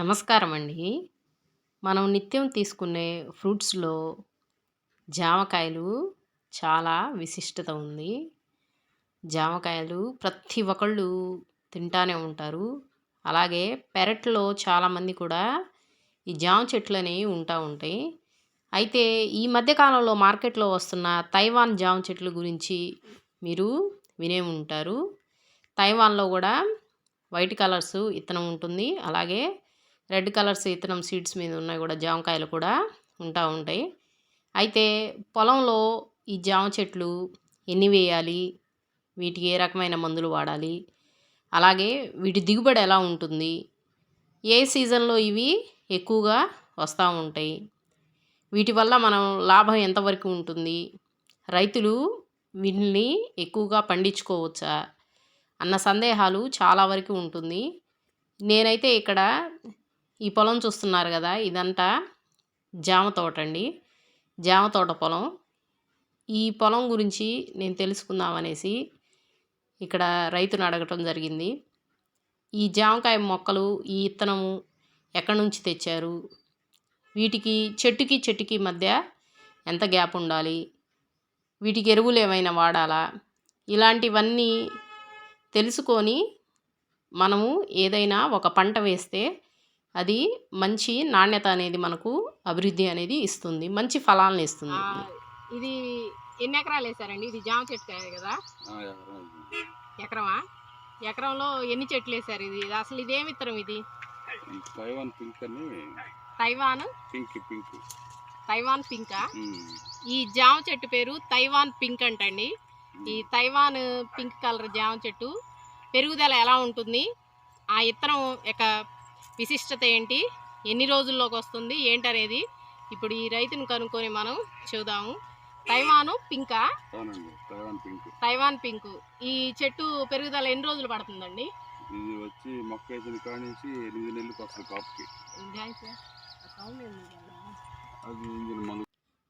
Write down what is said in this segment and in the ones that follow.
నమస్కారం అండి మనం నిత్యం తీసుకునే ఫ్రూట్స్లో జామకాయలు చాలా విశిష్టత ఉంది. జామకాయలు ప్రతి ఒక్కళ్ళు తింటానే ఉంటారు. అలాగే పెరట్లో చాలామంది కూడా ఈ జామ చెట్లు అనేవి ఉంటా ఉంటాయి. అయితే ఈ మధ్యకాలంలో మార్కెట్లో వస్తున్న తైవాన్ జామ చెట్లు గురించి మీరు వినే ఉంటారు. తైవాన్లో కూడా వైట్ కలర్స్ ఇత్తనం ఉంటుంది. అలాగే రెడ్ కలర్స్ ఇత్తనం సీడ్స్ మీద ఉన్నాయి కూడా జామకాయలు కూడా ఉంటా ఉంటాయి. అయితే పొలంలో ఈ జామ చెట్లు ఎన్ని వేయాలి? వీటికి ఏ రకమైన మందులు వాడాలి? అలాగే వీటి దిగుబడి ఎలా ఉంటుంది? ఏ సీజన్లో ఇవి ఎక్కువగా వస్తూ ఉంటాయి? వీటి వల్ల మనం లాభం ఎంతవరకు ఉంటుంది? రైతులు వీటిని ఎక్కువగా పండించుకోవచ్చా? అన్న సందేహాలు చాలా వరకు ఉంటుంది. నేనైతే ఇక్కడ ఈ పొలం చూస్తున్నారు కదా ఇదంతా జామ తోట అండి జామ తోట పొలం. ఈ పొలం గురించి నేను తెలుసుకుందాం అనేసి ఇక్కడ రైతును అడగటం జరిగింది. ఈ జామకాయ మొక్కలు ఈ ఇత్తనము ఎక్కడి నుంచి తెచ్చారు? వీటికి చెట్టుకి చెట్టుకి మధ్య ఎంత గ్యాప్ ఉండాలి? వీటికి ఎరువులు ఏమైనా వాడాలా? ఇలాంటివన్నీ తెలుసుకొని మనము ఏదైనా ఒక పంట వేస్తే అది మంచి నాణ్యత అనేది మనకు అభివృద్ధి అనేది ఇస్తుంది. మంచి ఫలాలను ఇస్తుంది. ఇది ఎన్ని ఎకరాలు వేసారండి? ఇది జామ చెట్టు కాదు కదా? ఎకరమా? ఎకరంలో ఎన్ని చెట్లు వేసారు ఇది? ఇది అసలు ఇదేమి విత్తనం ఇది? తైవాన్ పింక్ అని. తైవాన్? Pink pink. తైవాన్ పింకా? ఈ జామ చెట్టు పేరు తైవాన్ పింక్ అంటండి. ఈ తైవాన్ పింక్ కలర్ జామ చెట్టు పెరుగుదల ఎలా ఉంటుంది? ఆ ఇత్తనం యొక్క విశిష్టత ఏంటి? ఎన్ని రోజుల్లోకి వస్తుంది? ఏంటనేది ఇప్పుడు ఈ రైతును కనుక్కొని మనం చూద్దాము. తైవాను పింకా? Taiwan pink. ఈ చెట్టు పెరుగుదల ఎన్ని రోజులు పడుతుందండి? ఇది వచ్చి మొక్క వేసిన ఎనిమిది నెలలకు వస్తుంది కాపుకి. అది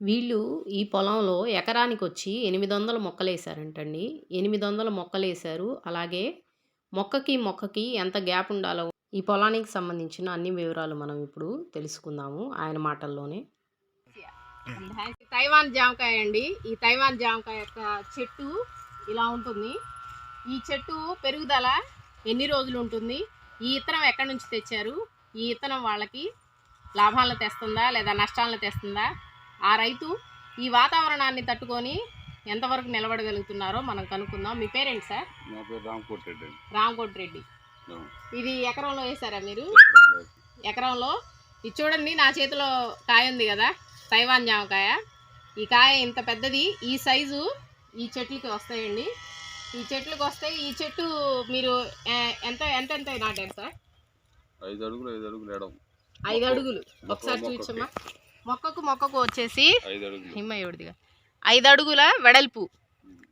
వీళ్ళు ఈ పొలంలో ఎకరానికి వచ్చి ఎనిమిది వందల మొక్కలు వేసారంటండి ఎనిమిది వందల మొక్కలు వేశారు అలాగే మొక్కకి మొక్కకి ఎంత గ్యాప్ ఉండాలో ఈ పొలానికి సంబంధించిన అన్ని వివరాలు మనం ఇప్పుడు తెలుసుకుందాము ఆయన మాటల్లోనే. తైవాన్ జామకాయ అండి. ఈ తైవాన్ జామకాయ యొక్క చెట్టు ఇలా ఉంటుంది. ఈ చెట్టు పెరుగుదల ఎన్ని రోజులు ఉంటుంది? ఈ ఇత్తనం ఎక్కడి నుంచి తెచ్చారు? ఈ ఇత్తనం వాళ్ళకి లాభాలను తెస్తుందా లేదా నష్టాలను తెస్తుందా? ఆ రైతు ఈ వాతావరణాన్ని తట్టుకొని ఎంతవరకు నిలబడగలుగుతున్నారో మనం కనుక్కుందాం. మీ పేరెంట్ సార్? నా పేరు రామకోట్ రెడ్డి రామకోటి. ఇది ఎకరంలో వేసారా మీరు? ఎకరంలో ఇది చూడండి నా చేతిలో కాయ ఉంది కదా తైవాన్ జామకాయ. ఈ కాయ ఇంత పెద్దది ఈ సైజు ఈ చెట్లకి వస్తాయండి. ఈ చెట్లకు వస్తాయి ఈ చెట్టు మీరు ఎంత ఎంత ఎంత నాటారు సార్? ఐదు అడుగులు ఐదు అడుగులు ఎడం. ఐదు అడుగులు. ఒకసారి. చూపించమ్మా. మొక్కకు మొక్కకు వచ్చేసి ఐదు అడుగులు. హిమ్మయ్యుడిదిగా ఐదు అడుగుల వెడల్పు.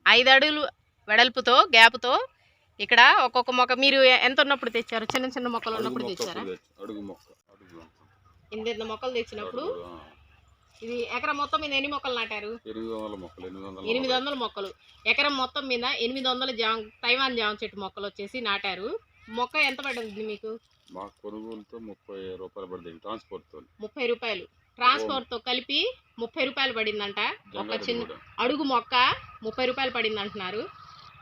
ఐదు అడుగులు వెడల్పుతో గ్యాప్తో ఇక్కడ ఒక్కొక్క మొక్క మీరు ఎంత ఉన్నప్పుడు తెచ్చారు? చిన్న చిన్న మొక్కలు ఉన్నప్పుడు తెచ్చారా. అడుగు మొక్క ఎనిమిది మొక్కలు తెచ్చినప్పుడు. ఇది ఎకరం మొత్తం మీద ఎన్ని మొక్కలు నాటారు? ఎనిమిది వందల మొక్కలు ఎకరం మొత్తం మీద ఎనిమిది వందల జామ తైవాన్ జామ చెట్టు మొక్కలు వచ్చేసి నాటారు. మొక్క ఎంత పడింది మీకు? మా కొనుగోలుతో ముప్పై రూపాయలు పడుతుంది ట్రాన్స్పోర్ట్తో ముప్పై రూపాయలు. ట్రాన్స్పోర్ట్తో కలిపి ముప్పై రూపాయలు పడిందంట. ఒక చిన్న అడుగు మొక్క ముప్పై రూపాయలు పడింది అంటున్నారు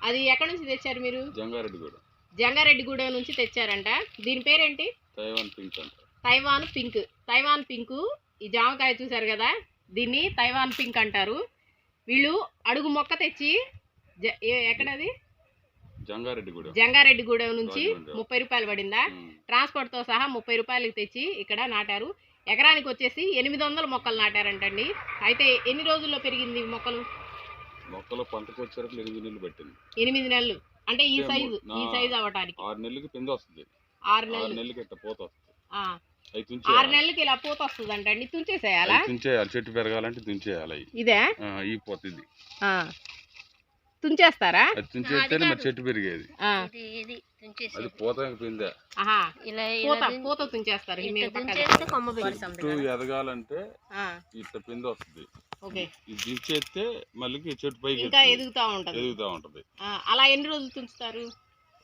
అది ఎక్కడి నుంచి తెచ్చారు మీరు? జంగారెడ్డి కూడా జంగారెడ్డిగూడెం నుంచి తెచ్చారంట. దీని పేరేంటి? తైవాన్ పింక్ అంట. Taiwan pink. తైవాన్ పింక్ ఈ జామకాయ చూసారు కదా? దీన్ని తైవాన్ పింక్ అంటారు. వీళ్ళు అడుగు మొక్క తెచ్చి ఎక్కడది? జంగారెడ్డి కూడా జంగారెడ్డిగూడెం నుంచి. ముప్పై రూపాయలు పడిందా? ఉమ్. ట్రాన్స్పోర్ట్తో సహా ముప్పై రూపాయలకి తెచ్చి ఇక్కడ నాటారు. ఎకరానికి వచ్చేసి ఎనిమిది వందల మొక్కలు నాటారంటండి. అయితే ఎన్ని రోజుల్లో పెరిగింది మొక్కలు? మొక్కలు పంటకు వచ్చేటప్పుడు ఎనిమిది నెలలు పెట్టింది. ఎనిమిది నెలలు. అంటే ఈ సైజు ఈ సైజు అవ్వటానికి. ఆరు నెలలకి పిండి వస్తుంది. ఆరు ఆరు నెలలు. నెలలకి ఇట్ట పోత వస్తుంది. అవి ఆరు తుంచేయాలి నెలలకి ఇలా పూత వస్తుంది అంటండి తుంచేసేయాలా? అవి తుంచేయాలి. చెట్టు పెరగాలంటే తుంచేయాలి అవి. ఇదే? ఆ, ఈ పోతుంది. ఆ. తుంచేస్తారా? అది తుంచేస్తేనే మరి చెట్టు పెరిగేది. ఆ, అది పోత పిందే ఆహా. ఇలా పూత పూత తుంచేస్తారు. ఈ మీద పక్కన. చేస్తే కొమ్మ చెట్టు ఎదగాలంటే ఆ, ఇట్ట పిండి వస్తుంది. ఇది దించేస్తే మళ్ళీ చెట్టు పైకి ఇంకా. ఎదుగుతా ఉంటది. ఎదుగుతా ఉంటది. ఆ, అలా ఎన్ని రోజులు తుంచుతారు?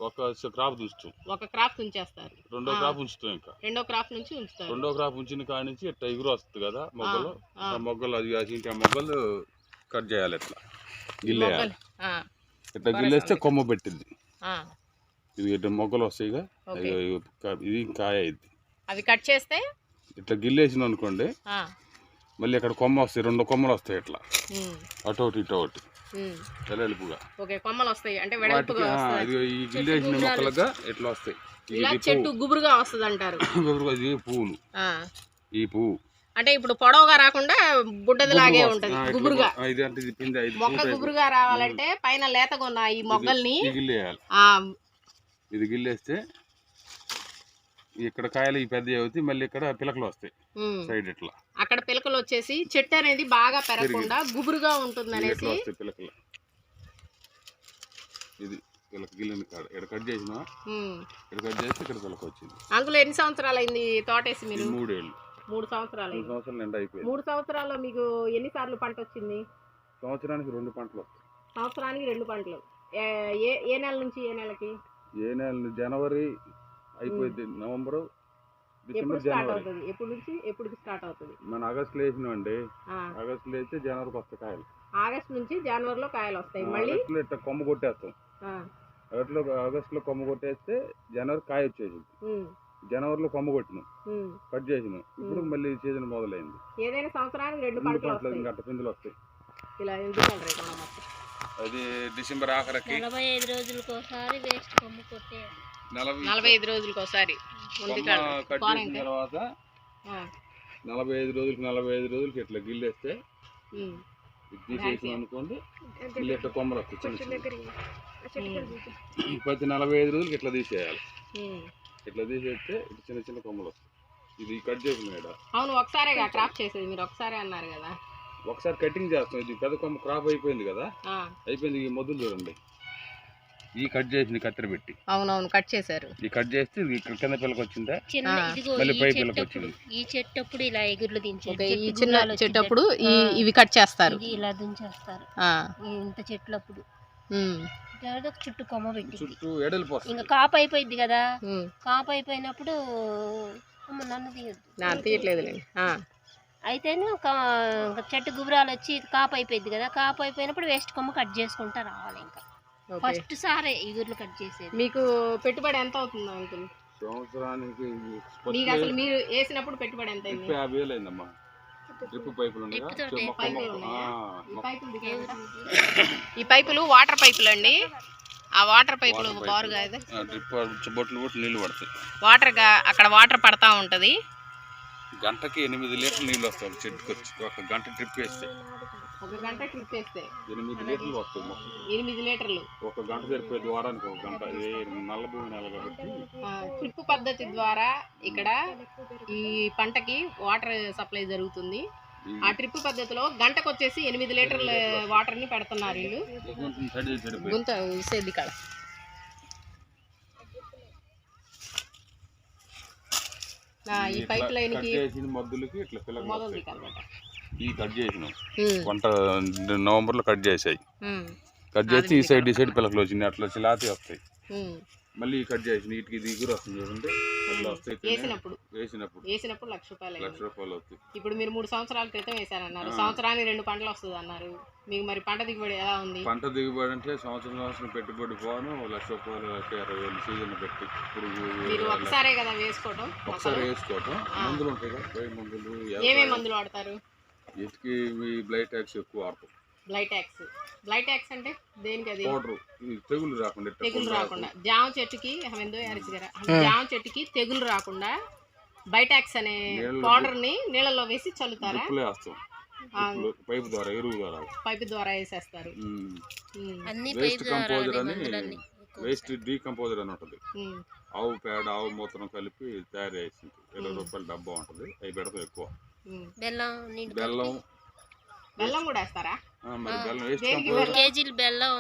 ఒక క్రాప్ ఉంచుతాం ఒక క్రాప్ ఉంచేస్తారు రెండో. క్రాప్ ఉంచుతాం ఇంకా. రెండో క్రాప్ నుంచి ఉంచుతారు. రెండో క్రాప్ ఉంచిన కాడ నుంచి ఇట్లా ఎగురు వస్తుంది కదా మొగ్గలు. మొగ్గలు అది కాసి ఇంకా మొగ్గలు కట్ చేయాలి ఇట్లా. గిల్లేయాలి. ఇట్లా గిల్లేస్తే కొమ్మ పెట్టింది ఇది ఇట్లా మొగ్గలు వస్తాయిగా కా- ఇది కాయ ఇది. అవి కట్ చేస్తే? ఇట్లా గిల్లేసిన అనుకోండి మళ్ళీ అక్కడ కొమ్మ వస్తాయి రెండు కొమ్మలు వస్తాయి ఇట్లా అటు ఒకటి ఇటు ఒకటి. ఉమ్. వెడల్పుగా ఓకే కొమ్మలు వస్తాయి. అంటే వెడల్పుగా ఈ గిల్లేసిన మొక్కలుగా ఇట్లా వస్తాయి? చెట్టు గుబురుగా వస్తుంది అంటారు పువ్వు ఇది పువ్వులు ఆ, ఈ పువ్వు. అంటే ఇప్పుడు పొడవుగా రాకుండా బుడ్డదిలాగే గుబురుగా ఉంటది గుబురుగా. మొక్క. గుబురుగా రావాలంటే పైన లేతగా ఉన్న ఈ మొగ్గల్ని ఇది గిల్లేస్తే ఇక్కడ కాయలు ఈ పెద్ద అవుతాయి మళ్ళీ ఇక్కడ పిలకలు వస్తాయి. సైడ్ ఇట్లా. అక్కడ పిలకలు వచ్చేసి చెట్టు అనేది బాగా పెరగకుండా గుబురుగా ఉంటుంది అనేసి పిలకలు. ఇది పిలక గిల్లిన కాడ. ఇక్కడ కట్ చేసినా? ఉమ్. ఇక్కడ కట్ చేస్తే ఇక్కడ పిలక వచ్చింది. అంకుల్ ఎన్ని సంవత్సరాలు అయింది తోటేసి మీరు? మూడేళ్ళు. మూడు సంవత్సరాలు. మూడు సంవత్సరాలు నిండా అయిపోయింది. మూడు సంవత్సరాల్లో మీకు ఎన్ని సార్లు పంట వచ్చింది? సంవత్సరానికి రెండు పంటలు సంవత్సరానికి రెండు పంటలు. ఏ ఏ నెల నుంచి ఏ నెలకి? ఏ నెల జనవరి అయిపోయింది నవంబరు ఎప్పుడు డిసెంబర్ స్టార్ట్ జనవరి. అవుతుంది? ఎప్పుడు నుంచి? ఎప్పుడు స్టార్ట్ అవుతుంది? మన ఆగస్టులో వేసినాం అండి ఆ, ఆగస్టులో వేస్తే జనవరికి వస్తాయి కాయలు. ఆగస్ట్ నుంచి జనవరిలో కాయలు వస్తాయి. మళ్ళీ? ఇట్లా కొమ్మ కొట్టేస్తాం. ఆ, ఆగస్టులో ఆగస్టులో కొమ్మ కొట్టేస్తే జనవరి కాయ వచ్చేసింది. జనవరిలో కొమ్మ కొట్టినాం. కట్ చేసినాం. ఇప్పుడు మళ్ళీ సీజన్ మొదలైంది. ఏదైనా సంవత్సరానికి రెండు పంటలు గంట పిందులు వస్తాయి. ఇలా అది డిసెంబర్ ఆఖరికి. నలభై ఐదు రోజులకు ఒకసారి వేస్ట్ కొమ్ము కొట్టే నలభై ఐదు రోజులకు ఒకసారి ఉంది కొమ్మ కలర్ కట్ ఫారెన్ చేసిన కా? తర్వాత నలభై ఐదు రోజులకి నలభై ఐదు రోజులకి ఇట్లా గిల్లేస్తే తీసేసినాం అనుకోండి మళ్ళీ ఇట్లా కొమ్మలు వస్తాయి ప్రతి నలభై ఐదు రోజులకి ఇట్లా తీసేయాలి. ఇట్లా తీసేస్తే ఇటు చిన్న చిన్న కొమ్మలు వస్తాయి. ఇది కట్ చేసిన. అవును ఒకసారిగా క్రాప్ చేసేది. మీరు ఒకసారి అన్నారు కదా. ఒకసారి కటింగ్ చేస్తాం. ఇది పెద్ద కొమ్మ క్రాప్ అయిపోయింది కదా. ఆ, అయిపోయింది ఈ మొదలు చూడండి. ఈ కట్ చేసింది కత్తెర పెట్టి. అవునవును కట్ చేశారు. ఈ కట్ చేస్తే ఇక్కడ కింద పిల్లకి వచ్చిందా? చిన్న ఆ. ఇదిగో మళ్ళీ ఈ పై చెట్టు పిల్లకి అప్పుడు వచ్చింది. ఈ చెట్టు అప్పుడు ఇలా ఎగుర్లు దించారు ఓకే ఈ చెట్టు చిన్న చెట్టు- ఇవి కట్ చేస్తారు. ఇది ఇలా దించేస్తారు. ఇంత ఉమ్, తర్వాత చుట్టూ కొమ్మ పెట్టింది. చుట్టూ ఇంకా కాపు అయిపోయింది కదా. కాపు అయిపోయినప్పుడు అమ్మ నన్ను తీయద్దు. ఆ, అయితేనే ఒక ఇంకా చెట్టు గుబురాలు వచ్చి కాపు అయిపోయింది కదా. కాపు అయిపోయినప్పుడు వేస్ట్ కొమ్మ కట్ చేసుకుంటా రావాలి ఇంకా. ఫస్ట్ సారే ఇగుర్లు కట్ చేసేది. మీకు పెట్టుబడి ఎంత అవుతుంది అంకుల్? సంవత్సరానికి మీకు అసలు మీరు వేసినప్పుడు పెట్టుబడి ఎంత అయింది? యాభై వేలు అయిందమ్మా. డ్రిప్ పైపులు ఈ పైపులు దిగారా? ఈ పైపులు వాటర్ పైపులు అండి. ఆ వాటర్ పైపులు బారుగా డ్రిప్ బొట్లు బొట్లు నీళ్ళు పడతాయి. వాటర్గా అక్కడ వాటర్ పడతా ఉంటది. గంటకి ఎనిమిది లీటర్లు నీళ్ళు వస్తాయి ఒక చెట్టుకి వచ్చి ఒక గంట డ్రిప్ వేస్తే. ఒక గంట ట్రిప్ వేస్తే ఎనిమిది లీటర్లు వస్తాయి మొక్క ఎనిమిది లీటర్లు. ఒక గంట సరిపోయేది వారానికి ఒక గంట ఇది నల్ల భూమి నెల కాబట్టి ట్రిప్ పద్ధతి ద్వారా ఇక్కడ ఈ పంటకి వాటర్ సప్లై జరుగుతుంది. ఆ ట్రిప్ పద్ధతిలో గంటకు వచ్చేసి ఎనిమిది లీటర్ల వాటర్ని పెడుతున్నారు వీళ్ళు. సరిపోయి గుంత ఉసేది కాడ. ఈ పైప్ లైన్కి ఇట్లా మొదలు అనమాట ఈ కట్ చేసినాం. వంట నవంబర్లో కట్ చేసాయి. కట్ చేసి ఈ సైడ్ ఈ సైడ్ పిల్లకలు వచ్చినాయి. అట్లా చిలాతి వస్తాయి. ఉమ్. మళ్ళీ కట్ చేసి వీటికి దిగురు వస్తుంది చూడండి. అట్లా వస్తాయి వేసినప్పుడు. వేసినప్పుడు. వేసినప్పుడు లక్ష రూపాయలు లక్ష. రూపాయలు వస్తాయి. ఇప్పుడు మీరు మూడు సంవత్సరాల క్రితం వేశారన్నారు. సంవత్సరానికి రెండు పంటలు వస్తుంది అన్నారు. మీకు మరి పంట దిగుబడి ఎలా ఉంది? పంట దిగుబడి అంటే సంవత్సరం సంవత్సరం పెట్టుబడి పోను లక్ష రూపాయలు లక్ష ఇరవై వేలు సీజన్ పెట్టి. మీరు ఒకసారే కదా వేసుకోవటం? ఒకసారి. వేసుకోవటం. మందులు ఉంటాయి కదా మందులు ఏమేమి మందులు వాడతారు? వీటికి బ్లైట్ ట్యాక్స్ ఎక్కువ వాడతాం. బ్లైటాక్స్ బ్లైటాక్స్ అంటే దేనికి అది? పౌడర్ తెగులు రాకుండా తెగులు రాకుండా. జామ చెట్టుకి ఎందో అరిచిగారా జామ చెట్టుకి తెగులు రాకుండా బైటాక్స్ అనే పౌడర్ని నీళ్ళలో వేసి చల్లుతారా? పైపు ద్వారా ఎరువు ద్వారా. పైపు ద్వారా వేసేస్తారు. వేస్ట్ పైపు ద్వారా కంపోజర్ అని వేస్ట్ డీకంపోజర్ అని ఉంటుంది. ఆవు పేడ ఆవు మూత్రం కలిపి తయారు చేసింది. ఇరవై. రూపాయల డబ్బా ఉంటుంది. అవి పెడతాం ఎక్కువ. బెల్లం బెల్లం. బెల్లం కూడా వేస్తారా? మరి. బెల్లం వేస్ట్ కేజీలు బెల్లం.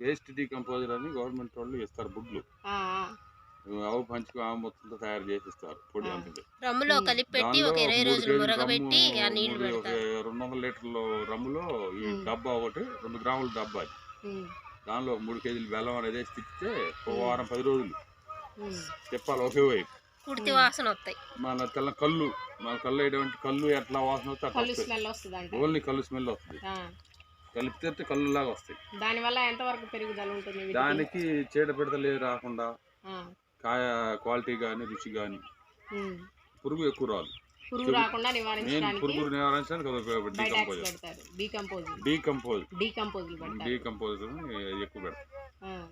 వేస్ట్ డీకంపోజర్ అని గవర్నమెంట్ వాళ్ళు ఇస్తారు బుడ్లు. ఆవు పంచుకు ఆవు మొత్తంతో తయారు చేసి ఇస్తారు పొడి రమ్ములో కలిపి పెట్టి దానిలో ఒక ఇరవై మూడు రోజులు కేజీల మురగబెట్టి ఆ నీళ్ళు రెండు వందల లీటర్ల రమ్ములో ఈ. డబ్బా ఒకటి రెండు గ్రాముల డబ్బా అది. దానిలో మూడు కేజీలు బెల్లం అనేది తిప్పితే ఒక వారం పది రోజులు. ఉమ్. తిప్పాలి ఒకే వైపు. కుడితి వాసన వస్తాయి. మన తెల్ల కళ్ళు మన కళ్ళు వేయటువంటి కళ్ళు ఎట్లా వాసన వస్తే అట్లా కళ్ళు వస్తాయి. స్మెల్ వస్తుందంట. ఓన్లీ కళ్ళు స్మెల్ వస్తుంది. ఆ. కలిపితే కళ్ళు లాగా వస్తాయి. దానివల్ల ఎంతవరకు పెరుగుదల ఉంటుంది? దానికి చీడ పిడతలు ఏవి రాకుండా ఆ. కాయ క్వాలిటీ కానీ రుచి కానీ. పురుగు ఎక్కువ రాదు. పురుగు రాకుండా నివారించడానికి పురుగు నివారించడానికి బయట డీకంపోజ్ పెడతారు. Decompose decompose. డీకంపోజ్ పెడతారు. డీకంపోజ్ ఎక్కువ పెడతాం ఆ.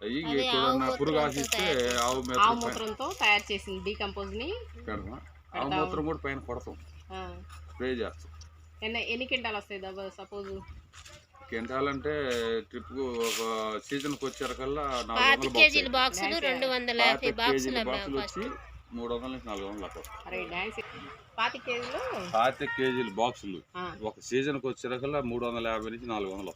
అవి అదే ఆవు ఎక్కడన్నా పురుగు మూత్రంతో ఆశిస్తే తయారు ఆవు మేత ఆవు పైన మూత్రంతో తయారు చేసిన డీకంపోజ్ని. పెడతాం ఆవు. మూత్రం కూడా పైన కొడతాం. స్ప్రే చేస్తాం. ఎన్ని ఎన్ని క్వింటాలు వస్తాయి దబ్బ? సపోజ్. కింటాలంటే ట్రిప్ ఒక సీజన్కి వచ్చేరకల్లా నాలుగు కేజీల బాక్సులు రెండు వందల యాభై బాక్సులు అమ్మాం ఫస్ట్. వచ్చి మూడు వందల నుంచి నాలుగు వందలు అక్కడ అరే డాన్స్ పాతి కేజీలు? పాతి కేజీల బాక్సులు. ఒక సీజన్కి వచ్చేరకల్లా మూడు వందల యాభై నుంచి నాలుగు వందలు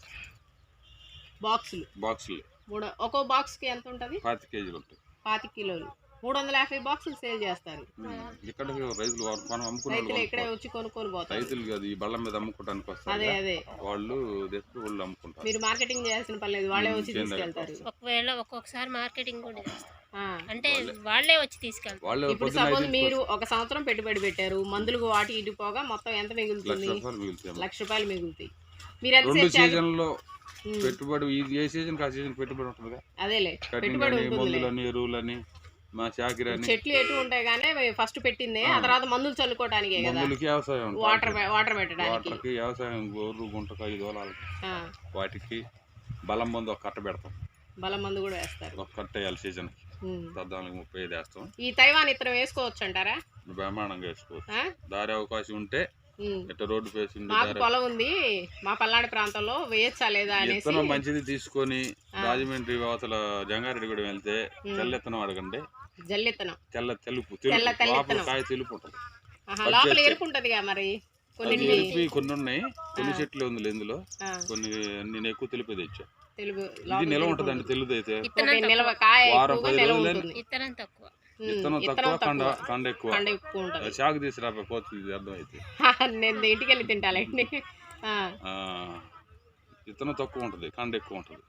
బాక్సులు. బాక్సులు. మూడు ఒక్కో బాక్స్కి ఎంత ఉంటది పాతి కేజీలు ఉంటాయి. పాతి కిలోలు. మూడు వందల యాభై బాక్సులు సేల్ చేస్తారు. ఇక్కడ రైతులు మనం అమ్ముకునే రైతులు వాళ్ళు ఇక్కడే. వచ్చి కొనుక్కొని పోతారు. రైతులు కాదు ఈ బళ్ళ మీద అమ్ముకోవడానికి అదే వస్తారు అదే. వాళ్ళు తెచ్చి వాళ్ళు అమ్ముకుంటారు. మీరు మార్కెటింగ్ చేయాల్సిన పని లేదు వాళ్ళే వచ్చి తీసుకెళ్తారు. ఒకవేళ ఒక్కొక్కసారి మార్కెటింగ్ కూడా. అంటే వాళ్ళే వచ్చి తీసుకెళ్తారు. ఇప్పుడు సపోజ్ మీరు ఒక సంవత్సరం పెట్టుబడి పెట్టారు మందులకు వాటి ఇటు పోగా మొత్తం ఎంత మిగులుతుంది? లక్ష రూపాయలు మిగులుతాయి మీరు ఎంత పెట్టుబడి ఇది ఏ సీజన్ ఆ సీజన్ పెట్టుబడి ఉంటుందిగా? అదేలే కటింగ్ పెట్టుబడి అని మందులని ఎరువులని మా చాకిరి చెట్లు ఎటు ఉంటాయి కానీ ఫస్ట్ పెట్టిందే ఆ. తర్వాత మందులు చల్లుకోవడానికే కదా. మందులకి వ్యవసాయం వాటర్ వాటర్ పెట్టడానికి. వాటర్కి వ్యవసాయం గోరు గుంటక ఐదు వలాలకి ఆ, వాటికి బలం మందు ఒక కట్ట పెడతాం. బలం మందు కూడా వేస్తారు. ఒక కట్ట వేయాలి సీజన్. పద్నాలుగు ముప్పై ఐదు వేస్తాం. ఈ తైవాన్ ఇత్తనం వేసుకోవచ్చు అంటారా? బ్రహ్మాండంగా వేసుకోవచ్చు? దారి అవకాశం ఉంటే రోడ్డు మాకు పొలం ఉంది. మా పల్నాడు ప్రాంతంలో వేయచ్చా లేదా అనేసి మంచిది తీసుకొని రాజమండ్రి అవతల జంగారెడ్డిగూడెం వెళ్తే తెల్ల విత్తనం అడగండి. జల్లిత్తనం. తెల్ల తెలుపు తెల్ల తెలుపు లోపల. కాయ తెలుపు ఉంటుంది. మరి? కొన్ని ఉన్నాయి. కొన్ని చెట్లు ఉంది ఇందులో. కొన్ని నేను ఎక్కువ తెలిపి తెచ్చా. తెలుగు ఇది నిలవ ఉంటుందండి తెలుగు అయితే తక్కువ. వారం పది ఇత్తనం విత్తనం తక్కువ కండ కండ ఎక్కువ. చాకు తీసుకురా పోతుంది అర్థమైతే. నేను ఇంటికి వెళ్ళి తింటాలండి విత్తనం తక్కువ ఉంటుంది కండ ఎక్కువ ఉంటుంది.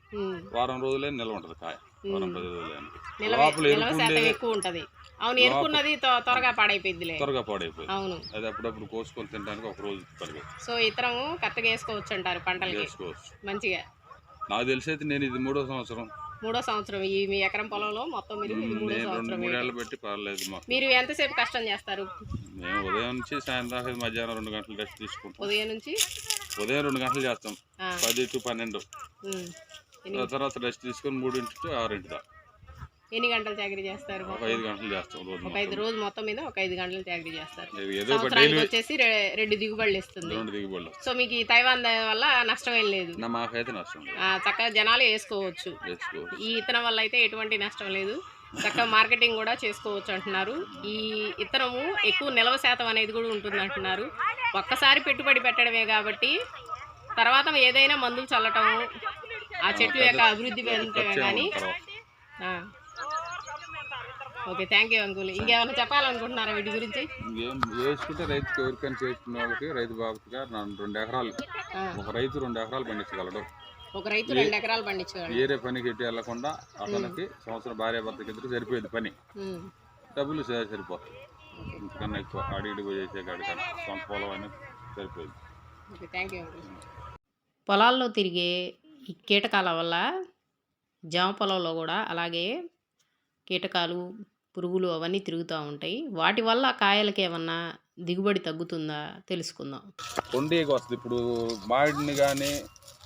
వారం రోజులే నిల్వ ఉంటుంది కాయ వారం పది రోజులే ఎక్కువ ఉంటది. అవును ఎరుకున్నది త్వ- త్వరగా పాడైపోయిద్దిలే. త్వరగా పాడైపోయింది అవును. అది అప్పుడప్పుడు కోసుకొని తినడానికి ఒక రోజు పడిపోయి సో ఇతరము కరెక్ట్గా వేసుకోవచ్చు అంటారు పంటలకి? చేసుకోవచ్చు మంచిగా. నాకు తెలిసి అయితే నేను ఇది మూడో సంవత్సరం మూడో సంవత్సరం. ఈ మీ ఎకరం పొలంలో మొత్తం మీరు ఇది మూడో నేను రెండు సంవత్సరం మూడేళ్ళు. పెట్టి పర్లేదు మాకు. మీరు ఎంతసేపు కష్టం చేస్తారు? మేము ఉదయం నుంచి సాయంత్రం మధ్యాహ్నం రెండు గంటలు రెస్ట్ తీసుకుంటాం. ఉదయం నుంచి? ఉదయం రెండు గంటలు చేస్తాం. పది టు పన్నెండు. తర్వాత రెస్ట్ తీసుకొని మూడింటి టు ఆరింటి దాకా ఎన్ని గంటలు చాకరీ చేస్తారు? ఐదు గంటలు చేస్తాం రోజు ఒక ఐదు రోజు మొత్తం మీద ఒక ఐదు గంటలు చాకరీ చేస్తారు. సంవత్సరానికి వచ్చేసి రెండు దిగుబడులు ఇస్తుంది. రెండు దిగుబడులు. సో మీకు ఈ తైవాన్ వల్ల నష్టం ఏం లేదు మాకైతే నష్టం చక్కగా జనాలు వేసుకోవచ్చు. ఈ ఇత్తనం వల్ల అయితే ఎటువంటి నష్టం లేదు. చక్కగా మార్కెటింగ్ కూడా చేసుకోవచ్చు అంటున్నారు. ఈ ఇత్తనము ఎక్కువ నిల్వ శాతం అనేది కూడా ఉంటుంది అంటున్నారు. ఒక్కసారి పెట్టుబడి పెట్టడమే కాబట్టి తర్వాత ఏదైనా మందులు చల్లటం ఆ చెట్లు యొక్క అభివృద్ధి పెంచడమే ఖర్చు కానీ ఓకే థ్యాంక్ యూ అంకుల్. ఇంకేమైనా చెప్పాలనుకుంటున్నారా వీటి గురించి? ఇంకేం వేసుకుంటే రైతుకి ఎవరికైనా చేసుకున్న వాళ్ళకి రైతు బాబుగా రెండు ఎకరాలు. ఒక రైతు రెండు ఎకరాలు పండించగలడు. ఒక రైతు రెండు ఎకరాలు పండించగలడు. వేరే పనికి ఎట్టి వెళ్ళకుండా అతనికి సంవత్సరం భార్య భర్తకి ఇద్దరు సరిపోయేది పని. డబ్బులు సరి- సరిపోతాయి. ఇంతకన్నా ఎక్కువ అడిగి చేసే సొంత పొలం అనేది సరిపోయింది. పొలాల్లో తిరిగే ఈ కీటకాల వల్ల జామ పొలంలో కూడా అలాగే కీటకాలు పురుగులు అవన్నీ తిరుగుతూ ఉంటాయి. వాటి వల్ల కాయలకి ఏమన్నా దిగుబడి తగ్గుతుందా తెలుసుకుందాం. కొండేగా వస్తుంది. ఇప్పుడు మామిడిని కానీ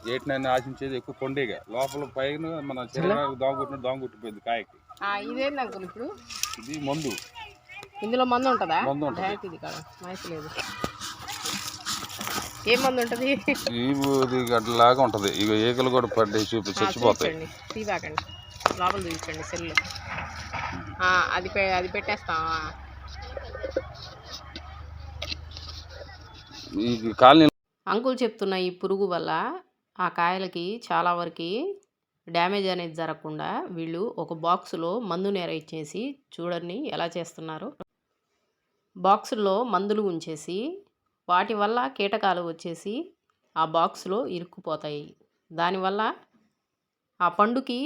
ఏటినైనా ఆశించేది ఎక్కువ కొండేగా. లోపల పైన మన చిరగా దోమగుట్టిన దోమ గుట్టిపోయింది కాయకి. ఆ, ఇదేంటి అంకుల్ ఇప్పుడు. ఇది మందు. ఇందులో మందు ఉంటుందా? మందు ఉంటుంది. ఇది కదా. లేదు. ఏం మందు ఉంటుంది? ఇది గడ్డలాగా ఉంటుంది. ఇక ఈకలు కూడా పడ్డాయి చూపి చచ్చిపోతాయి. తీబాకండి లోపల చూపించండి సెల్ అది పె అది పెట్టేస్తాం ఈ కాలనీ అంకుల్ చెప్తున్న ఈ పురుగు వల్ల ఆ కాయలకి చాలా వరకు డ్యామేజ్ అనేది జరగకుండా వీళ్ళు ఒక బాక్సులో మందు నేర ఇచ్చేసి చూడండి ఎలా చేస్తున్నారో. బాక్సుల్లో మందులు ఉంచేసి వాటి వల్ల కీటకాలు వచ్చేసి ఆ బాక్స్లో ఇరుక్కుపోతాయి. దానివల్ల ఆ పండుకి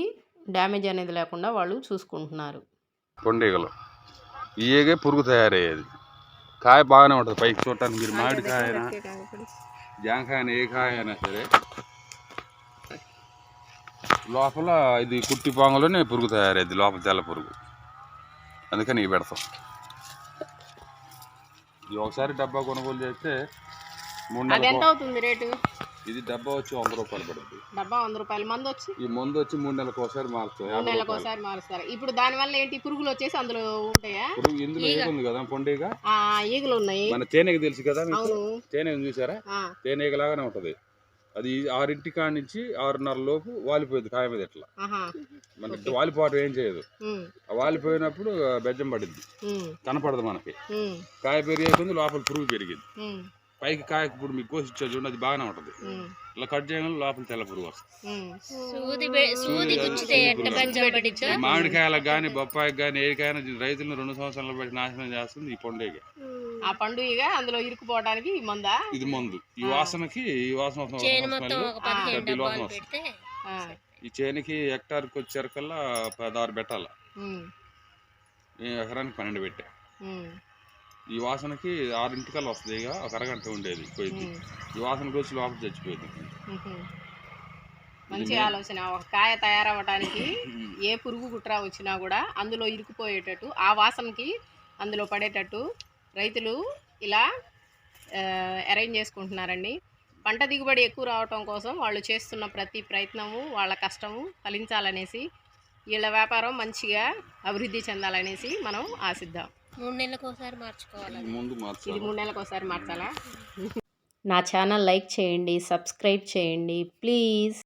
డ్యామేజ్ అనేది లేకుండా వాళ్ళు చూసుకుంటున్నారు. కొండీగలు. ఈగే పురుగు తయారయ్యేది. కాయ బాగానే ఉంటుంది పైకి చూడటానికి. మీరు మామిడికాయ అయినా జాంకాయ అయినా ఏ కాయ అయినా సరే. లోపల ఇది కుట్టి పాంగులోనే పురుగు తయారయ్యేది. లోపల తెల్ల పురుగు. అందుకని ఇవి పెడతాం. ఇది ఒకసారి డబ్బా కొనుగోలు చేస్తే మూడు అది ఇది డబ్బా వచ్చి వంద రూపాయలు పడుతుంది డబ్బా వంద రూపాయలు. మంది వచ్చి? ఈ మందు వచ్చి మూడు నెలలకు ఒకసారి మారుతాం మూడు నెలలకు ఒకసారి మారుస్తారు. ఇప్పుడు దాని వల్ల ఏంటి? పురుగులు వచ్చేసి అందులో ఉంటాయా? పురుగు ఇందులో ఈగ. ఉంది కదా పొండిగా? ఆ ఈగలు ఉన్నాయి. మన తేనెకి తెలుసు కదా తేనె చూసారా? ఆ, తేనెగలాగానే ఉంటుంది. అది ఆరింటి కాడి నుంచి ఆరున్నర లోపు వాలిపోయింది కాయ మీద ఇట్లా మనకి వాలిపోవటం ఏం చేయదు. వాలిపోయినప్పుడు బెజ్జం పడింది కనపడదు మనకి. కాయ పెరిగే లోపల పురుగు పెరిగింది. పైకి కాయ ఇప్పుడు మీకు కోసి ఇచ్చా చూడండి అది బాగానే ఉంటుంది. ఇలా కట్ చేయగానే లోపల తెల్ల పురుగు వస్తుంది. మామిడికాయలకు కానీ బొప్పాయికి కానీ ఏడికైనా రైతులను రెండు సంవత్సరాలు బట్టి నాశనం చేస్తుంది ఈ పొండేగ ఆ పండుగ అందులో ఇరుక్కుపోవడానికి ఈ మందా? ఇది మందు. ఈ వాసనకి ఈ వాసన వాసన వస్తుంది. ఆ, ఈ చేనికి హెక్టార్కి వచ్చేసరికల్లా పదహారు పెట్టాల. ఎకరానికి పన్నెండు పెట్టా. ఈ వాసనకి ఆరింటికల్లా వస్తుంది ఇక ఒక అరగంట ఉండేది పోయింది. ఈ వాసనకి వచ్చి లోపల చచ్చిపోయింది. మంచి ఆలోచన. ఒక కాయ తయారవ్వడానికి ఏ పురుగు కుట్ర వచ్చినా కూడా అందులో ఇరుక్కుపోయేటట్టు ఆ వాసనకి అందులో పడేటట్టు రైతులు ఇలా అరేంజ్ చేసుకుంటున్నారండి. పంట దిగుబడి ఎక్కువ రావటం కోసం వాళ్ళు చేస్తున్న ప్రతి ప్రయత్నము వాళ్ళ కష్టము ఫలించాలనేసి వీళ్ళ వ్యాపారం మంచిగా అభివృద్ధి చెందాలనేసి మనం ఆశిద్దాం. మూడు నెలలకు ఒకసారి మార్చుకోవాలి? ఈ ముందు ఇది మార్చాలి మూడు నెలలకు ఒకసారి మార్చాలా? నా ఛానల్ లైక్ చేయండి సబ్స్క్రైబ్ చేయండి ప్లీజ్.